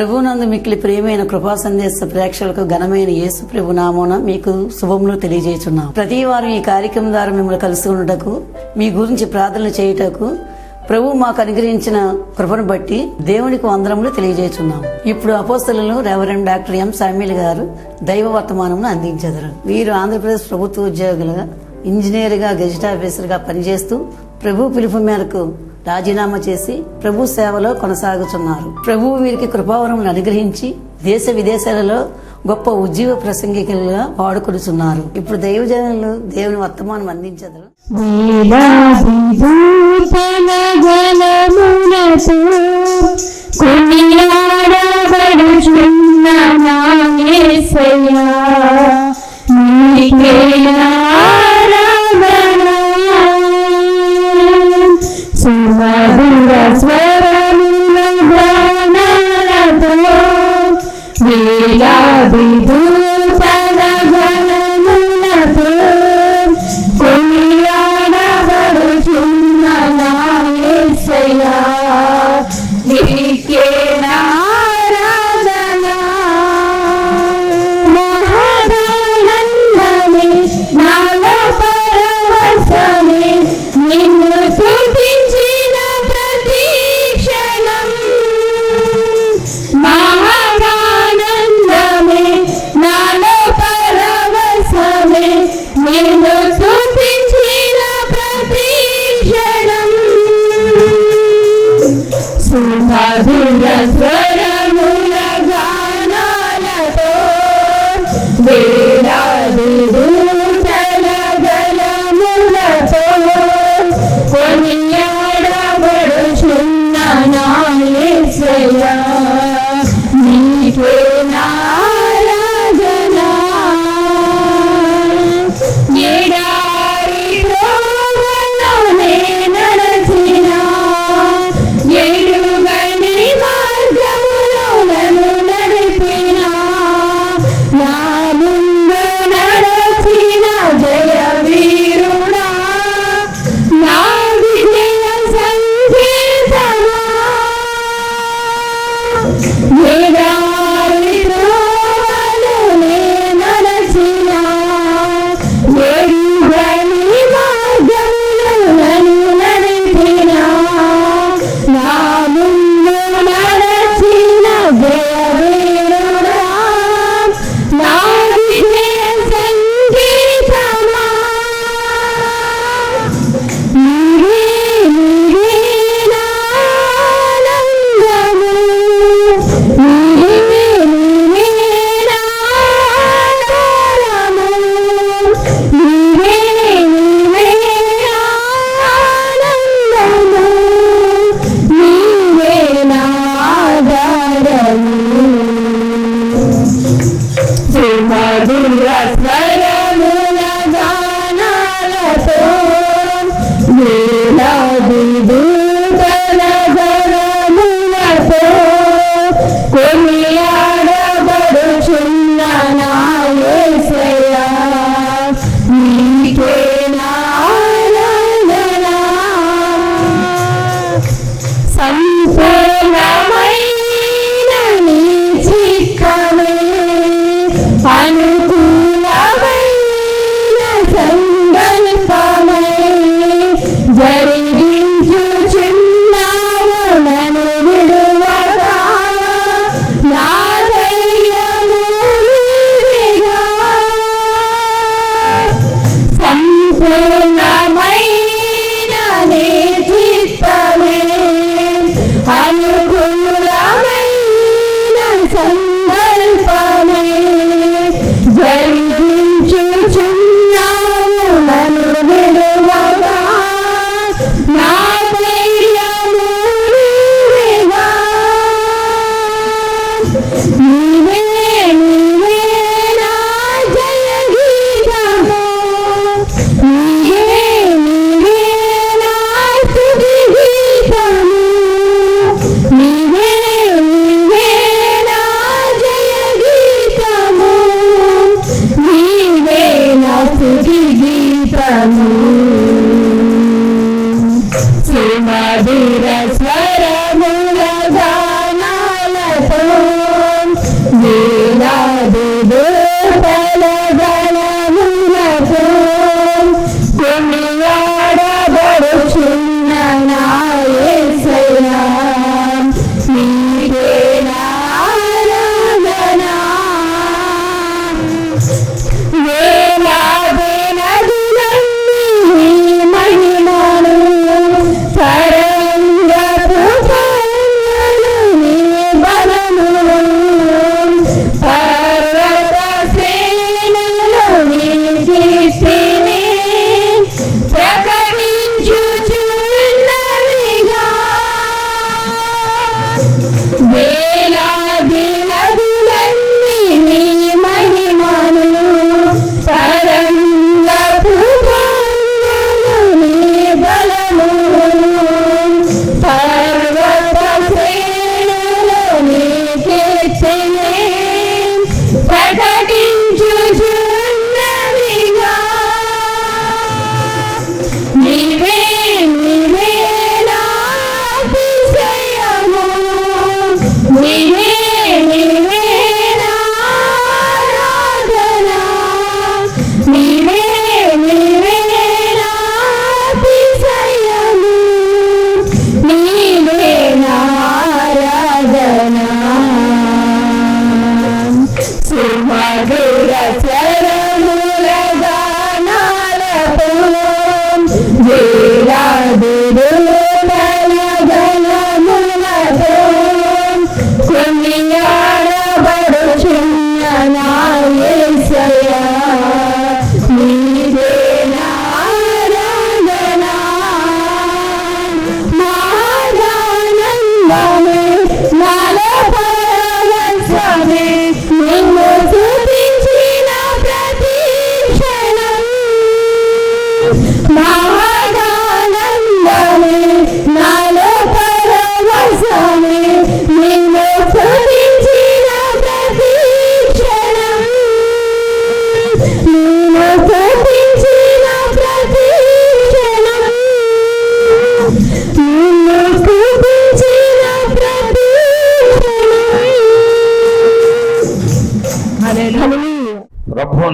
ప్రభునందు మిక్కిలి ప్రియమైన కృపా సందేశ ప్రేక్షకులకు ఘనమైన యేసు ప్రభు నామోన మీకు శుభములు తెలియజేస్తున్నాం ప్రతి వారం ఈ కార్యక్రమం ద్వారా మిమ్మల్ని కలుసుకున్నటకు మీ గురించి ప్రార్థనలు చేయుటకు ప్రభు మాకు అనుగ్రహించిన కృపను బట్టి దేవునికి వందరములు తెలియజేస్తున్నాం ఇప్పుడు అపోస్తలను రెవరెండ్ డాక్టర్ ఎం సామ్యుల్ గారు దైవ వర్తమానమును అందించెదరు. వీరు ఆంధ్రప్రదేశ్ ప్రభుత్వ ఉద్యోగులుగా ఇంజనీర్గా గెజిట్ ఆఫీసర్గా పనిచేస్తూ ప్రభు పిలుపు మేరకు రాజీనామా చేసి ప్రభు సేవలో కొనసాగుతున్నారు. ప్రభు వీరికి కృపావరం అనుగ్రహించి దేశ విదేశాలలో గొప్ప ఉజ్జీవ ప్రసంగికులుగా వాడుకొడుతున్నారు ఇప్పుడు దైవజనులు దేవుని వర్తమానం అందించదు.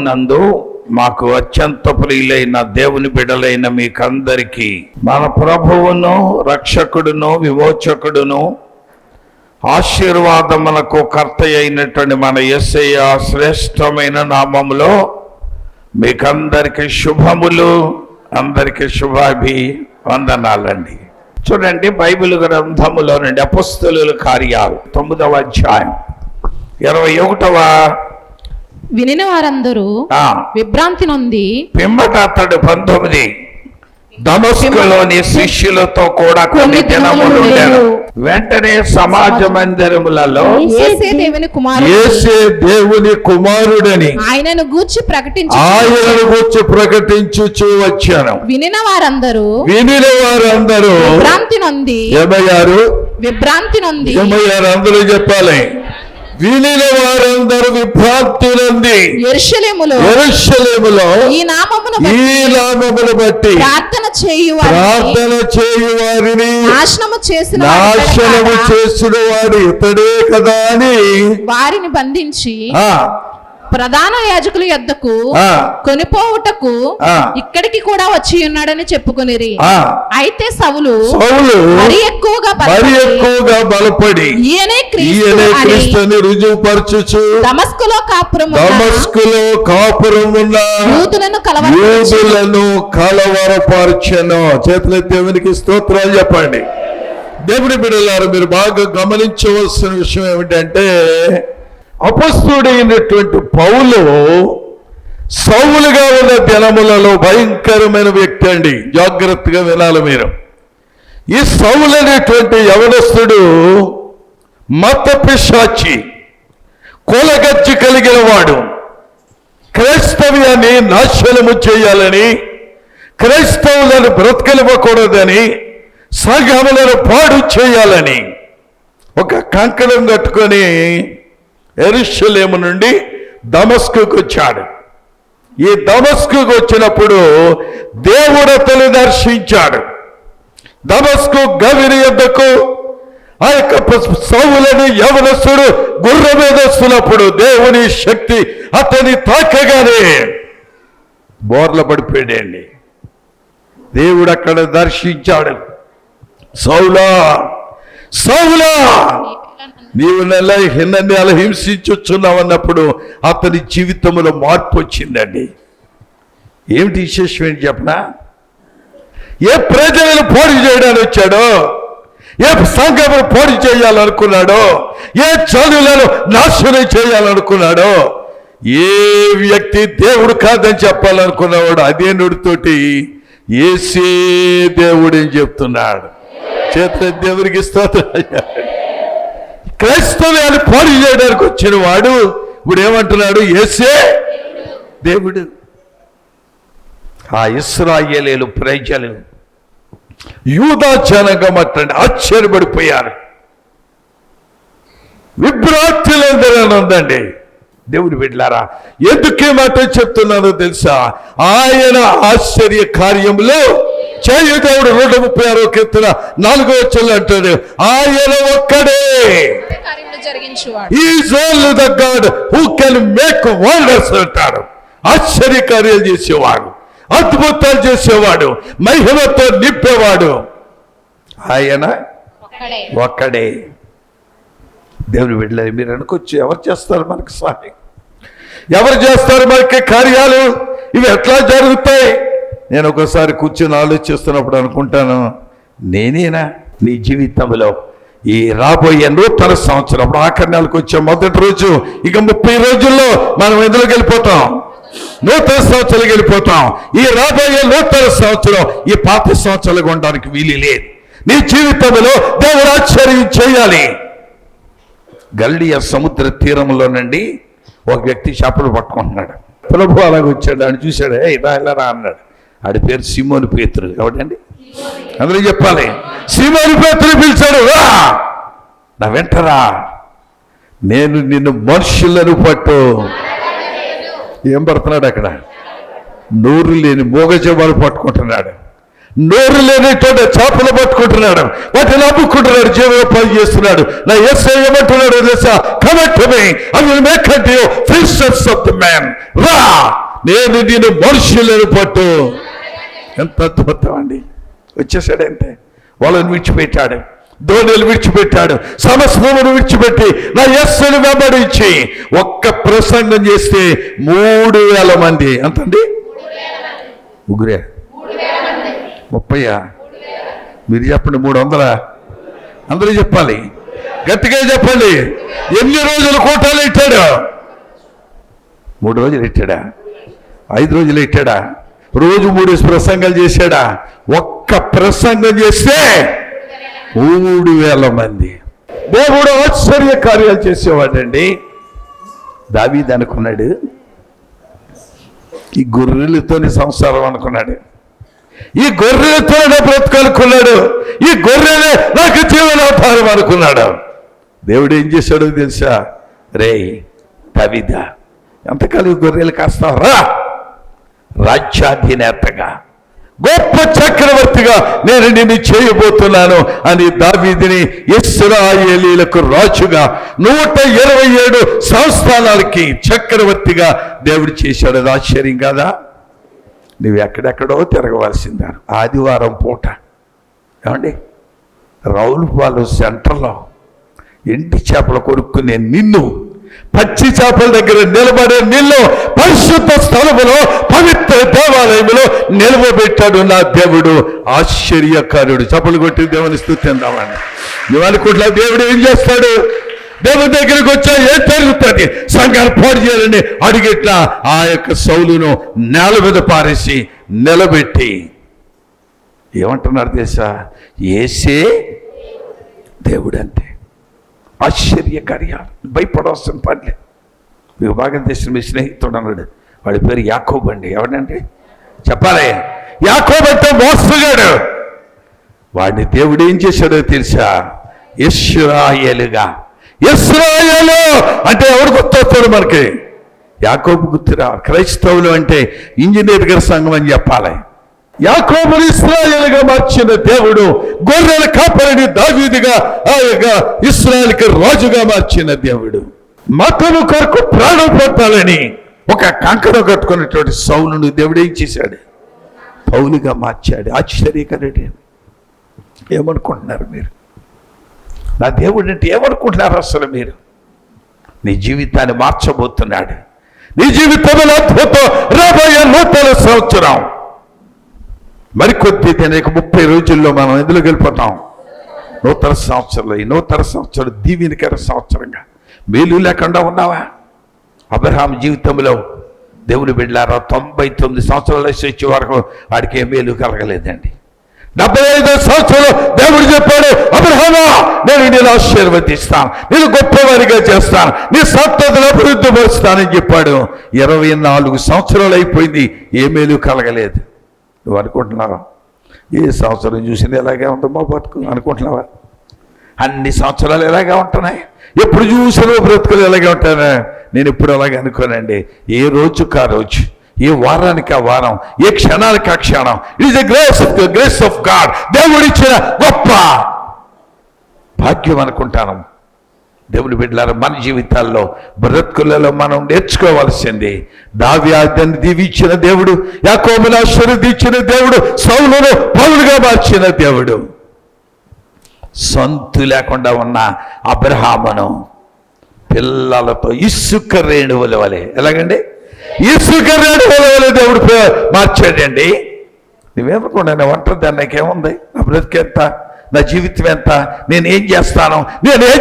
నందు మాకు అత్యంత ప్రియులైన దేవుని బిడలైన మీకందరికీ మన ప్రభువును రక్షకుడును విమోచకుడును ఆశీర్వాదములకు కర్త అయినటువంటి మన ఎస్ఐ శ్రేష్టమైన నామములో మీకందరికి శుభములు అందరికి శుభాభి వందనాలండి చూడండి బైబిల్ గ్రంథములో నుండి అపుస్తలుల కార్యాలు తొమ్మిదవ అధ్యాయం ఇరవై ఒకటవ వినిన వారందరూ విభ్రాంతి నొంది పిమ్మట అతడు పంతొమ్మిది. దమస్కులోని శిష్యులతో కూడా కొన్ని దినములు. వెంటనే సమాజ మందిరములలో దేవుని కుమారుడని ఆయనను గూర్చి ప్రకటించి ఆయనను గురించి ప్రకటించుచూ వచ్చాను. వినిన వారందరూ వినిన వారందరూ విభ్రాంతి నొంది ఏమయ్యారు? విభ్రాంతి నొంది ఏమయ్యారు? అందరూ చెప్పాలి. వినిన వారందరూ విభ్రాంతి నంది ఎరుషలేములో ఎరుషలేములో ఈ నామమును ఈ నామమును బట్టి ప్రార్థన చేయు వారిని ప్రార్థన చేయు వారిని నాశనము చేసిన నాశనము చేసిన వాడు ఇతడే కదా అని వారిని బంధించి ప్రధాన యాజకుల యొద్దకు కొనిపోవుటకు. ఇక్కడికి కూడా వచ్చి ఉన్నాడని చెప్పుకొనిరి. ఆ. అయితే సవులు మరి ఎక్కువగా మరి ఎక్కువగా బలపడి ఈయనే క్రీస్తు అని రుజువుపరచుచు దమస్కులో కాపురం దమస్కులో కాపురం ఉన్న యూదులను కలవరించి యూదులను కలవరపరచను. చేతుల దేవునికి స్తోత్రాలు చెప్పండి. దేవుని బిడ్డలారు మీరు బాగా గమనించవలసిన విషయం ఏమిటంటే అపస్తుడైనటువంటి పౌలు సౌలుగా ఉన్న దినములలో భయంకరమైన వ్యక్తి అండి. జాగ్రత్తగా వినాలి మీరు. ఈ సౌలు అనేటువంటి యవనస్తుడు మత పిశాచి కులగజ్జి కలిగిన వాడు. క్రైస్తవ్యాన్ని నాశనము చేయాలని క్రైస్తవులను బ్రతకలివ్వకూడదని సంఘములను పాడు చేయాలని ఒక కంకణం కట్టుకొని ఎరుషలేము నుండి దమస్కుకు వచ్చాడు. ఈ దమస్కుకు వచ్చినప్పుడు దేవుడు అతను దర్శించాడు. దమస్కు గవిని యొద్దకు ఆ యొక్క సౌలని యవనస్తుడు గుర్ర మీద వస్తున్నప్పుడు దేవుని శక్తి అతని తాకగానే బోర్ల పడిపోయాడండి. దేవుడు అక్కడ దర్శించాడు. సౌలా! సౌలా! నీవు నెల నన్ను హింసించుచున్నావు అన్నప్పుడు అతని జీవితంలో మార్పు వచ్చిందండి. ఏమిటి విశేషం ఏంటి చెప్పనా? ఏ ప్రజలను పోటీ చేయడానికి వచ్చాడో ఏ సంఘమును పోటీ చేయాలనుకున్నాడో ఏ చదువులను నాశనం చేయాలనుకున్నాడో ఏ వ్యక్తి దేవుడు కాదని చెప్పాలనుకున్నవాడు అదే నుడితోటి ఏసే దేవుడు అని చెప్తున్నాడు. చేత దేవుడికి స్తోత్రం క్రైస్తవ్యాన్ని పోటీ చేయడానికి వచ్చిన వాడు ఇప్పుడు ఏమంటున్నాడు ఏసే దేవుడు. ఆ ఇస్రాయేలీలు ప్రజలు యూదా జనగం అట్టండి ఆశ్చర్యపడిపోయారు. విభ్రాంతిలందరూ దేవుడు దేవుని ఎందుకే మాట చెప్తున్నానో తెలుసా? ఆయన ఆశ్చర్య కార్యంలో చేయు దేవుడు నూట ముప్పై ఆరో కీర్తన నాలుగో వచ్చలు అంటాడు ఆయన ఒక్కడే. The God who can make wonders అంటారు ఆశ్చర్య కార్యాలు చేసేవాడు అద్భుతాలు చేసేవాడు మహిమతో నింపేవాడు. ఆయన ఒక్కడే. దేవుని బిడ్డలారా మీరు అనుకోవచ్చు ఎవరు చేస్తారు మనకు సహాయం ఎవరు చేస్తారు మనకి కార్యాలు? ఇవి ఎట్లా జరుగుతాయి? నేను ఒకసారి కూర్చొని ఆలోచిస్తున్నప్పుడు అనుకుంటాను నేనేనా నీ జీవితంలో ఈ రాబోయే నూతన సంవత్సరం అప్పుడు ఆఖరి నెలకు వచ్చే మొదటి రోజు ఇక ముప్పై రోజుల్లో మనం ఎందులోకి వెళ్ళిపోతాం? నూతన సంవత్సరాలకు వెళ్ళిపోతాం. ఈ రాబోయే నూతన సంవత్సరం ఈ పాత సంవత్సరాలు ఉండడానికి వీలు లేదు. నీ జీవితంలో దేవుడు ఆశ్చర్యం చేయాలి. గల్లియ సముద్ర తీరంలో నుండి ఒక వ్యక్తి చేపలు పట్టుకుంటున్నాడు. ప్రభు అలాగ వచ్చాడు అని చూశాడు ఏ ఇలా ఇలా రా అన్నాడు. ఆడి పేరు సిమోని పేతురు. ఎవడండి? అందరూ చెప్పాలి. సిమోని పేతులు పిలిచాడు. రా! నా వెంటరా. నేను నిన్ను మనుషులను పట్టు. ఏం పడుతున్నాడు అక్కడ? నోరు లేని మోగజవాలు పట్టుకుంటున్నాడు. నోరు లేనిటువంటి చేపలు పట్టుకుంటున్నాడు. వాటిని అమ్ముకుంటున్నాడు. జీవనోపాధి చేస్తున్నాడు. నా ఎస్ ఏమంటున్నాడు తెలుసా? Connect me I will make and you fishers of the man రా! నేను నిన్ను మనుషులను పట్టు. ఎంత అద్భుతం అండి. వచ్చేసాడంటే వాళ్ళని విడిచిపెట్టాడు ధోనిలు విడిచిపెట్టాడు సమస్తమును విడిచిపెట్టి నా యస్సును వెంబడించి ఒక్క ప్రసంగం చేస్తే మూడు వేల మంది. ఎంతండి? ముగ్గురే. ముప్పయ్యా మీరు చెప్పండి మూడు వందలా? అందరూ చెప్పాలి. గట్టిగా చెప్పండి. ఎన్ని రోజులు కూటాలు ఇట్టాడు మూడు రోజులు ఇట్టాడా ఐదు రోజులు ఇట్టాడా రోజు మూడు ప్రసంగాలు చేశాడా? ఒక్క ప్రసంగం చేస్తే మూడు వేల మంది. దేవుడు ఆశ్చర్య కార్యాలు చేసేవాడండి. దావీది అనుకున్నాడు. ఈ గొర్రెలతోని సంసారం అనుకున్నాడు. ఈ గొర్రెలతోనే బ్రతకనుకున్నాడు ఈ గొర్రెలే నాకు జీవనాధారం అనుకున్నాడు. దేవుడు ఏం చేశాడో తెలుసా? రే దావీదా ఎంతకాలం ఈ గొర్రెలు కాస్తావరా? రాజ్యాధినేతగా. గొప్ప చక్రవర్తిగా నేను నిన్ను చేయబోతున్నాను అని దావీదిని ఇస్రాయేలీలకు రాజుగా నూట ఇరవై ఏడు సంస్థానాలకి చక్రవర్తిగా దేవుడు చేశాడు. అది ఆశ్చర్యం కదా? నువ్వు ఎక్కడెక్కడో తిరగవలసిందా ఆదివారం పూట. ఏమండి? రౌలుపాలు సెంటర్లో ఇంటి చేపలు కొనుక్కునే నిన్ను పచ్చి చేపల దగ్గర నిలబడే నీళ్ళు పరిశుద్ధ స్థలములో పవిత్ర దేవాలయంలో నిలవబెట్టాడు నా దేవుడు. ఆశ్చర్యకారుడు. చేపలు కొట్టి దేవుని స్థుతిందామని కూడా దేవుడు ఏం చేస్తాడు? దేవుని దగ్గరికి వచ్చా ఏం జరుగుతుంది సంఘాలు పాడు చేయాలని అడిగిట్లా ఆ యొక్క సౌలును నేల మీద పారేసి నిలబెట్టి. ఏమంటున్నారు తెలుసా? ఏసే దేవుడు అంటే ఆశ్చర్య కార్యాలు భయపడవలసిన పనిలే. మీకు బాగా తెలిసిన మీ స్నేహితుడు అన్నాడు. వాడి పేరు యాకోబ్ అండి. ఎవడండి చెప్పాలి. యాకోబట్టే మోసగాడు వాడిని దేవుడు ఏం చేశాడో తెలుసా? ఇస్రాయేలుగా. ఇస్రాయేలు అంటే ఎవరు గుర్తొస్తాడు మనకి? యాకోబు గుర్తురా క్రైస్తవులు అంటే ఇంజనీర్ గారి సంఘం అని చెప్పాలి. యాకోబుని ఇస్రాయల్గా మార్చిన దేవుడు గొర్రెల కాపరిని దావీదిగా ఆ యొక్క ఇస్రాయల్కి రాజుగా మార్చిన దేవుడు. మతము కొరకు ప్రాణం పెట్టాలని ఒక కంకర కట్టుకున్నటువంటి సౌలును దేవుడు ఏం చేశాడు? పౌలుగా మార్చాడు. ఆశ్చర్యకరుడు. ఏమనుకుంటున్నారు మీరు? నా దేవుడు అంటే ఏమనుకుంటున్నారు అసలు మీరు? నీ జీవితాన్ని మార్చబోతున్నాడు. నీ జీవితంలో అద్భుతం. రాబోయే నూతన సంవత్సరం. మరికొద్ది తినక ముప్పై రోజుల్లో మనం ఎందులో వెళ్ళిపోతాం? నూతన సంవత్సరంలో ఈ నూతన సంవత్సరం దీవెనికర సంవత్సరంగా. మేలు లేకుండా ఉన్నావా? అబ్రహాం జీవితంలో దేవుని బిడ్డారా తొంభై తొమ్మిది సంవత్సరాల వచ్చే వరకు వాడికి ఏ మేలు కలగలేదండి. డెబ్బై ఐదు సంవత్సరాలు దేవుడు చెప్పాడు అబ్రహమా నేను నేను ఆశీర్వదిస్తాను నేను గొప్పవారిగా చేస్తాను నీ సంతతిని అభివృద్ధి పరుస్తానని చెప్పాడు. ఇరవై నాలుగు సంవత్సరాలు అయిపోయింది ఏ మేలు కలగలేదు. నువ్వు అనుకుంటున్నావా ఏ సంవత్సరం చూసింది ఎలాగే ఉందో బతుకు అనుకుంటున్నావా? అన్ని సంవత్సరాలు ఎలాగే ఉంటున్నాయి? ఎప్పుడు చూసిన బ్రతుకులు ఎలాగే ఉంటాను నేను ఎప్పుడు అలాగే అనుకోనండి. ఏ రోజుకు ఆ రోజు ఏ వారానికి ఆ వారం ఏ క్షణానికి ఆ క్షణం. It is the grace of grace of God దేవుడిచ్చిన గొప్ప భాగ్యం అనుకుంటాను. దేవుని బిడ్డలారా మన జీవితాల్లో బ్రతుకులలో మనం నేర్చుకోవాల్సింది దావ్యాన్ని దీవించిన దేవుడు యాకోబును ఆశీర్వదించిన దేవుడు సౌలను పౌలుగా మార్చిన దేవుడు. సొంతు లేకుండా ఉన్న అబ్రహామును పిల్లలతో ఇసుక రేణువుల వలె ఎలాగండి? ఇసుక రేణువుల వలె దేవుడు మార్చాడండి. నువ్వేమనుకోండి నేను ఒంటరి నాకేముంది నా బ్రతికెంత? నా జీవితం ఎంత? నేనేం చేస్తాను? నేను ఏం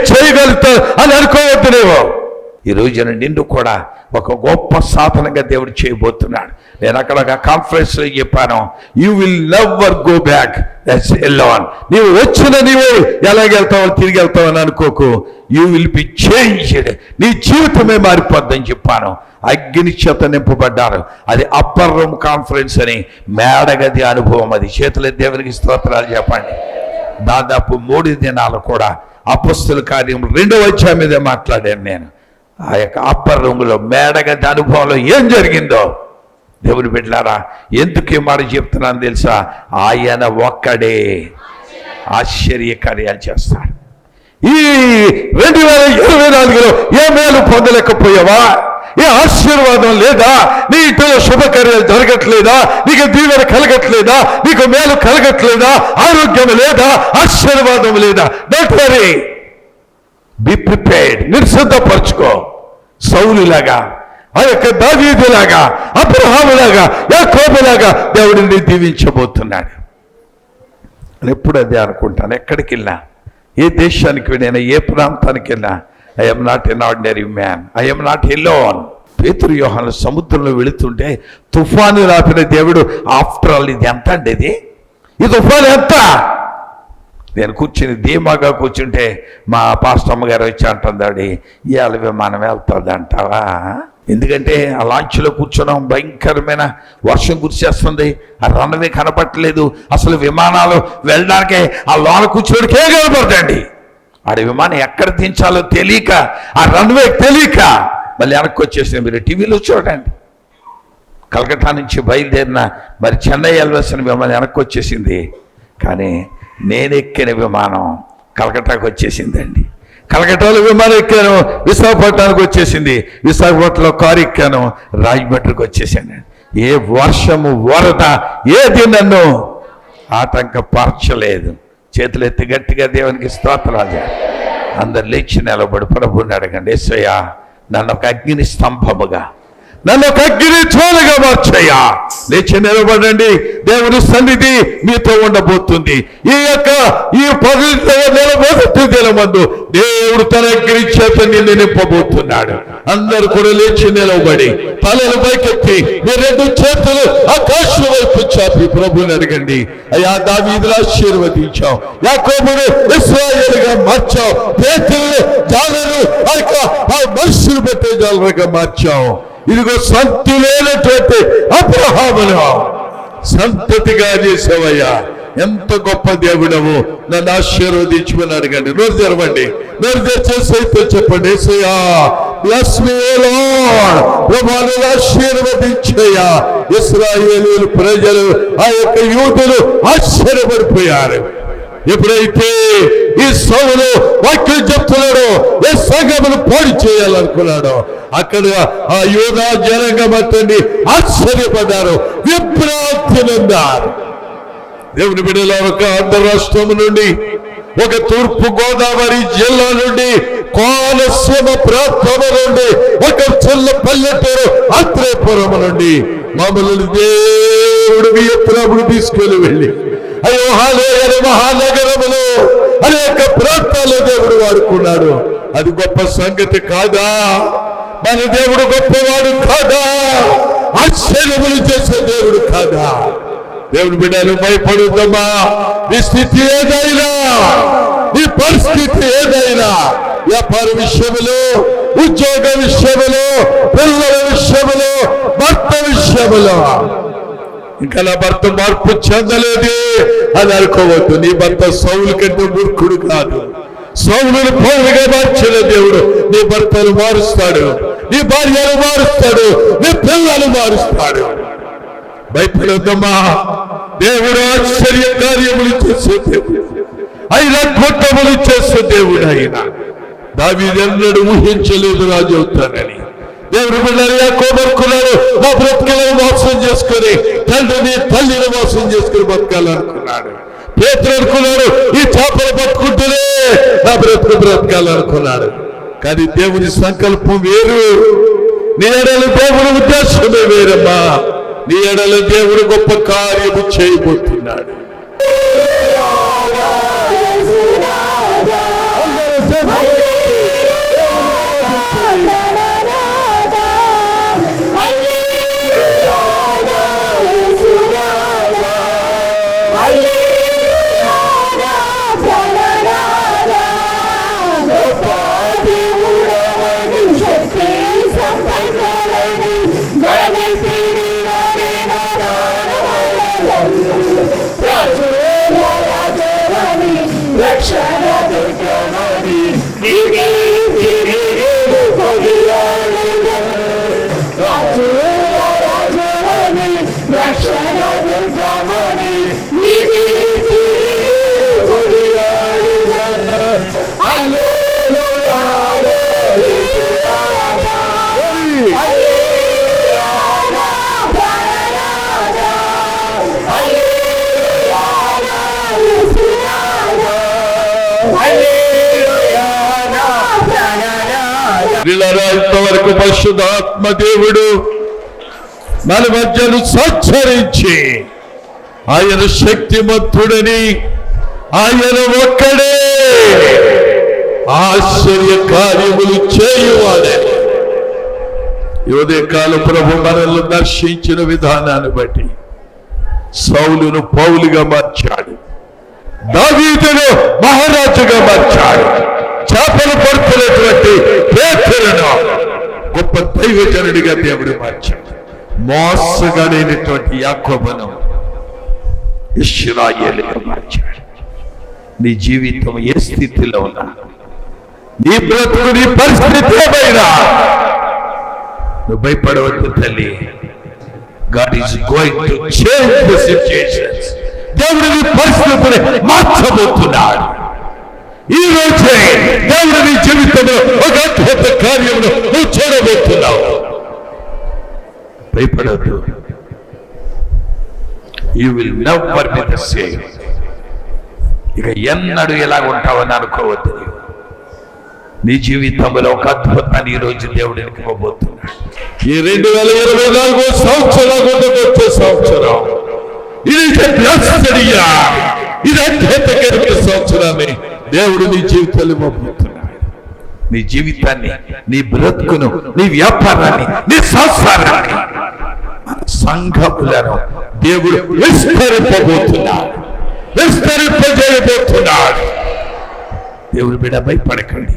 అని అనుకోవద్దు నీవు. ఈ రోజున నిన్ను కూడా ఒక గొప్ప సాధనంగా దేవుడు చేయబోతున్నాడు. నేను అక్కడ ఒక కాన్ఫరెన్స్లో చెప్పాను. You will never go back that's alone నీవు వచ్చిన నీవు ఎలాగెళ్తావు తిరిగి వెళ్తావు అని అనుకోకు. యూ విల్ బి చేంజ్డ్ నీ జీవితమే మారిపోద్దని చెప్పాను. అగ్ని చేత నింపబడ్డారు. అది అప్పర్ రూమ్ కాన్ఫరెన్స్ అని మేడగది అనుభవం. అది చేతుల దేవునికి స్తోత్రాలు చెప్పండి. దాదాపు మూడు దినాలు కూడా అపస్తుల కార్యం రెండో వచ్చా మీదే మాట్లాడాను నేను. ఆ యొక్క అప్పర్ రూమ్లో మేడగది అనుభవంలో ఏం జరిగిందో? దేవుని బిడ్డలారా ఎందుకు ఈ మాట చెప్తున్నాను తెలుసా? ఆయన ఒక్కడే ఆశ్చర్య కార్యాలు చేస్తాడు. ఈ రెండు వేల ఇరవై నాలుగులో ఏ మేలు పొందలేకపోయావా? ఏ ఆశీర్వాదం లేదా? నీ ఇంట్లో శుభకార్యాలు జరగట్లేదా? నీకు దీవెన కలగట్లేదా? నీకు మేలు కలగట్లేదా? ఆరోగ్యం లేదా? ఆశీర్వాదం లేదా? డోంట్ వరీ బి ప్రిపేర్డ్ నిర్సిద్ధపరచుకో సౌలులాగా ఆ యొక్క దావీదులాగా అబ్రహాములాగా యాకోబులాగా దేవుడిని దీవించబోతున్నాడు. నేను ఎప్పుడు అదే అనుకుంటాను. ఎక్కడికి వెళ్ళినా ఏ దేశానికి వెళ్ళినా? ఏ ప్రాంతానికి వెళ్ళినా I'm not an ordinary man I'm not alone పేతురు యోహాను సముద్రంలో వెళుతుంటే తుఫాను రాపిన దేవుడు ఆఫ్టర్ ఆల్ ఇది ఎంత అండి ఇది? ఈ తుఫాను ఎంత? నేను కూర్చుని ధీమాగా కూర్చుంటే మా పాస్టమ్మ గారు వచ్చి అంటుందాడి ఇవాళ విమానం వెళ్తుంది అంటావా? ఎందుకంటే ఆ లాంచ్లో కూర్చున్నాం భయంకరమైన వర్షం కురిసేస్తుంది ఆ రన్వే కనపట్టలేదు అసలు విమానాలు వెళ్ళడానికి ఆ లోన కూర్చోడికే కనపడతండి ఆడ విమానం ఎక్కడ దించాలో తెలియక ఆ రన్వే తెలియక మళ్ళీ వెనక్కి వచ్చేసిన మీరు టీవీలో చూడండి. కలకట్టా నుంచి బయలుదేరిన మరి చెన్నై వెళ్ళవలసిన విమానం వెనక్కి వచ్చేసింది. కానీ నేను ఎక్కిన విమానం కలకట్టాకు వచ్చేసిందండి. కలకట్టాలో విమానం ఎక్కాను విశాఖపట్నానికి వచ్చేసింది. విశాఖపట్నంలో కారు ఎక్కాను రాజమండ్రికి వచ్చేసాను. ఏ వర్షము వరద ఏది నన్ను ఆటంకపరచలేదు. చేతులు ఎత్తి గట్టిగా దేవునికి స్తోత్రాలు అందరు లేచి నిలబడి ప్రభుని అడగండి ఏసయ్యా నన్ను ఒక అగ్ని స్తంభముగా నన్ను ఒక అగ్ని జ్వాలగా మార్చయ్యా. లేచి నిలబడండి. దేవుని సన్నిధి మీతో ఉండబోతుంది. ఈ యొక్క ఈ పవిత్ర నెల దేవుడు తన అగ్ని చేత నిన్ను నింపబోతున్నాడు. అందరు కూడా లేచి నిలబడి తలలు పైకెత్తి మీ రెండు చేతులు ఆకాశం వైపు చాపి ప్రభుని అడగండి. అయ్యా దావీదులు ఆశీర్వదించాం. యాకోబును ఇస్రాయేలుగా మార్చాం. పేతులు జాలరు ఆ యొక్క ఆ మనుషులు పెట్టే జాలరుగా మార్చాం. ఇదిగో సంతు లేనటువంటి అబ్రహామును సంతతిగా చేసావయ్యా. ఎంత గొప్ప దేవుడవు. నన్ను ఆశీర్వదించమని అడగండి. నోరు తెరవండి. నోరు తెరిచేసైతే చెప్పండి. ఏసయ్యా ప్రభాను ఆశీర్వదించయ్యా. ఇస్రాయేలు ప్రజలు ఆ యొక్క యూతులు ఆశ్చర్యపడిపోయారు. ఎప్పుడైతే ఈ సౌలు వాక్యం చెప్తున్నాడో ఏ సంఘమును పోడి చేయాలనుకున్నాడో అక్కడ ఆ యోగా జనంగం ఆశ్చర్యపడ్డారు. విభ్రాంతి దేవుని బిడ్డల ఒక ఆంధ్ర రాష్ట్రం నుండి ఒక తూర్పు గోదావరి జిల్లా నుండి కోనసీమ ప్రాంతం నుండి ఒక చిన్న పల్లెటూరు ఆత్రేయపురం నుండి మమ్మల్ని దేవుడు వియత్నముడు తీసుకెళ్ళి వెళ్ళి అయ్యో హాలేయ మహానగరములు అనేక ప్రాంతాల్లో దేవుడు వాడుకున్నాడు. అది గొప్ప సంగతి కాదా? మన దేవుడు గొప్పవాడు కాదా? ఆశ్చర్యములు చేసే దేవుడు కాదా? దేవుని బిడ్డలు భయపడుద్దమ్మా. నీ స్థితి ఏదైనా నీ పరిస్థితి ఏదైనా వ్యాపార విషయములో ఉద్యోగ విషయములో పిల్లల విషయములో భర్త విషయములో ఇంకా నా భర్త మార్పు చెందలేదు. అని అనుకోవద్దు. నీ భర్త సౌలు కంటే మూర్ఖుడు కాదు. సౌలును పౌరుగా మార్చిన దేవుడు నీ భర్తను మారుస్తాడు. నీ భార్యను మారుస్తాడు. నీ పిల్లలు మారుస్తాడు. భయపడద్దమ్మా. దేవుడు ఆశ్చర్య కార్యములు చేసే దేవుడు. ఆయన అద్భుతములు చేసే దేవుడు ఆయన ఎన్నడూ ఊహించలేదు రాజు అవుతానని. దేవుడు బిడ్డలు యాకోబనుకున్నాడు నా బ్రతుకులను మోసం చేసుకుని తండ్రిని తల్లిని మోసం చేసుకుని బతకాలనుకున్నాడు పేతులు అనుకున్నాడు ఈ చేపలు పట్టుకుంటూనే నా బ్రతుకు బ్రతకాలనుకున్నాడు. కానీ దేవుని సంకల్పం వేరు. నీ ఎడలు దేవుని ఉద్దేశమే వేరమ్మా. నీ ఎడలు దేవుడు గొప్ప కార్యము చేయబోతున్నాడు. వీళ్ళరా ఇంతవరకు పరిశుద్ధాత్మ దేవుడు మన మధ్యను సంచరించి ఆయన శక్తిమంతుడని ఆయన ఒక్కడే. ఆశ్చర్య కార్యములు చేయువాడని ఈ ఉదయకాల ప్రభు మనల్ని దర్శించిన విధానాన్ని బట్టి సౌలును పౌలుగా మార్చాడు. దావీదును మహారాజుగా మార్చాడు. దైవజనుడిగా దేవుడు మార్చాడు? మోసగలేనటువంటి యాకోబను ఇష్రాయేలుగా మార్చాడు. నీ జీవితం ఏ స్థితిలో ఉన్నా నీ బ్రతుకు నీ పరిస్థితి ఏమైనా నువ్వు భయపడవద్దు తల్లి. God is going to change the situations దేవుడు నీ పరిస్థితిని మార్చబోతున్నాడు. ఈ రోజే దేవుడు నీ జీవితంలో ఒక అద్భుత కార్యమును నువ్వు చూడబోతున్నావు. భయపడద్దు. You will never be the same ఇక ఎన్నడూ ఎలా ఉంటావని అనుకోవద్దు నీ జీవితంలో ఒక అద్భుతాన్ని ఈ రోజు దేవుడు నీకు ఈ రెండు వేల ఇరవై నాలుగో సంవత్సరం వచ్చే సంవత్సరం. ఇది ఇది అద్భుతకరమైన సంవత్సరాన్ని దేవుడు నీ జీవితాలు ఇవ్వబోతున్నాడు నీ జీవితాన్ని నీ బ్రతుకును నీ వ్యాపారాన్ని నీ సంసారాన్ని సంఘములను దేవుడు విస్తరింపబోతున్నాడు. విస్తరింపజేయబోతున్నాడు. దేవుడు బిడ్డ భయపడకండి.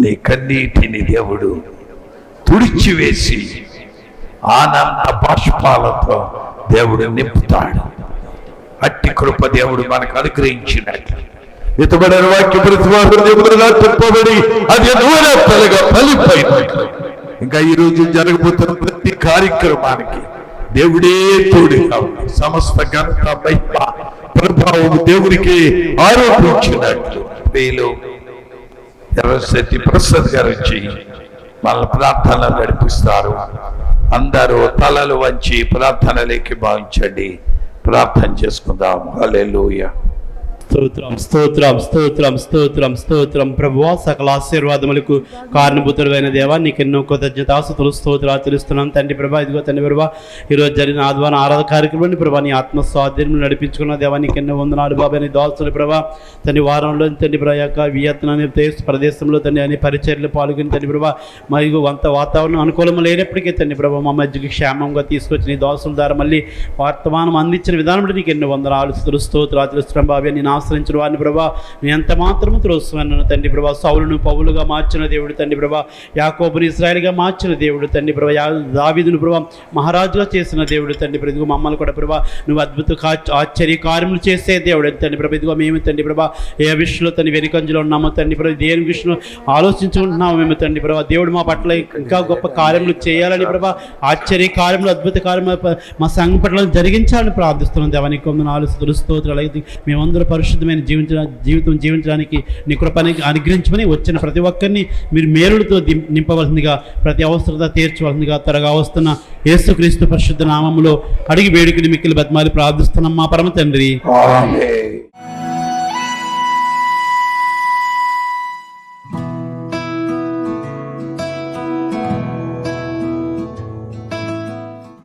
నీ కన్నీటిని దేవుడు తుడిచివేసి ఆనంద బాష్పాలతో దేవుడు నింపుతాడు. అట్టి కృప దేవుడు మనకు అనుగ్రహించినట్లు ఇతబడిన వాక్య తిప్పబడి అది ఇంకా ఈ రోజు జరగబోతున్న ప్రతి కార్యక్రమానికి దేవుడే తోడుగా. సమస్త ఘనత మహిమ ప్రభావం దేవునికి ఆరోపించినట్లు ఎర్రశెట్టి ప్రసాద్ గారు వచ్చి వాళ్ళ ప్రార్థనలు నడిపిస్తారు. అందరూ తలలు వంచి ప్రార్థనలోకి భావించండి. ప్రార్థన చేసుకుందాం. హల్లెలూయా. స్తోత్రం స్తోత్రం స్తోత్రం స్తోత్రం స్తోత్రం. ప్రభువా సకల ఆశీర్వాదములకు కారణభూతుడైన దేవా నీకు ఎన్నో కృతజ్ఞతాసుతులు స్తోత్రాలు తెలుస్తున్నాం. తండ్రి ప్రభా ఇదిగో తండ్రి ప్రభా ఈరోజు జరిగిన ఆదివారం ఆరాధ కార్యక్రమాన్ని ప్రభా నీ ఆత్మస్వాధీనం నడిపించుకున్న దేవా నీకు ఎన్నో వందనాలు బాబా నీ దాసులు ప్రభా. తండ్రి వారంలో తండ్రి ప్రభా యొక్క వియత్నాన్ని ప్రదేశంలో తండ్రి అనే పరిచర్లు పాల్గొని తండ్రి ప్రభా మరియు అంత వాతావరణం అనుకూలం లేనప్పటికీ తండ్రి ప్రభా మా మధ్యకి క్షేమంగా తీసుకొచ్చి నీ దోసుల ద్వారా మళ్ళీ వర్తమానం అందించిన విధానం నీకు ఎన్నో వందనాలు స్తుతులు తెలుస్తున్నాం బాబా నీ నా ఆశ్రయించిన వారిని ప్రభా నేను ఎంత మాత్రము త్రోస్తున్నాను తండ్రి ప్రభా. సౌలును పౌలుగా మార్చిన దేవుడు తండ్రి ప్రభా. యాకోబుని ఇస్రాయల్గా మార్చిన దేవుడు తండ్రి ప్రభా. యా దావిదును ప్రభా మహారాజుగా చేసిన దేవుడు తండ్రి ప్రభు. మమ్మల్ని కూడా ప్రభా నువ్వు అద్భుత ఆశ్చర్య కార్యములు చేసే దేవుడు తండ్రి ప్రభు. ఇదిగో మేము తండ్రి ప్రభా ఏ విషయంలో తన వెనుకంజలో ఉన్నామో తండ్రి ప్రభు దేని విషయంలో ఆలోచించుకుంటున్నాము మేము తండ్రి ప్రభా. దేవుడు మా పట్ల ఇంకా గొప్ప కార్యములు చేయాలని ప్రభా ఆశ్చర్య కార్యములు అద్భుత కార్యములు మా సంఘ పట్ల జరిగించాలని ప్రార్థిస్తున్నాం. దేవానికి కొందరు ఆలోచన స్తోత్రాలు అయితే మేమందరూ పరిశుద్ధమైన జీవించ జీవితం జీవించడానికి నీ కృపని అనుగ్రహించమని వచ్చిన ప్రతి ఒక్కరిని మీరు మేలులతో దిం- నింపవలసిందిగా ప్రతి అవసరత తీర్చవలసిందిగా త్వరగా వస్తున్న యేసుక్రీస్తు పరిశుద్ధ నామంలో అడిగి వేడుకని మిక్కిలి బతిమాలి ప్రార్థిస్తున్నాం మా పరమ తండ్రి.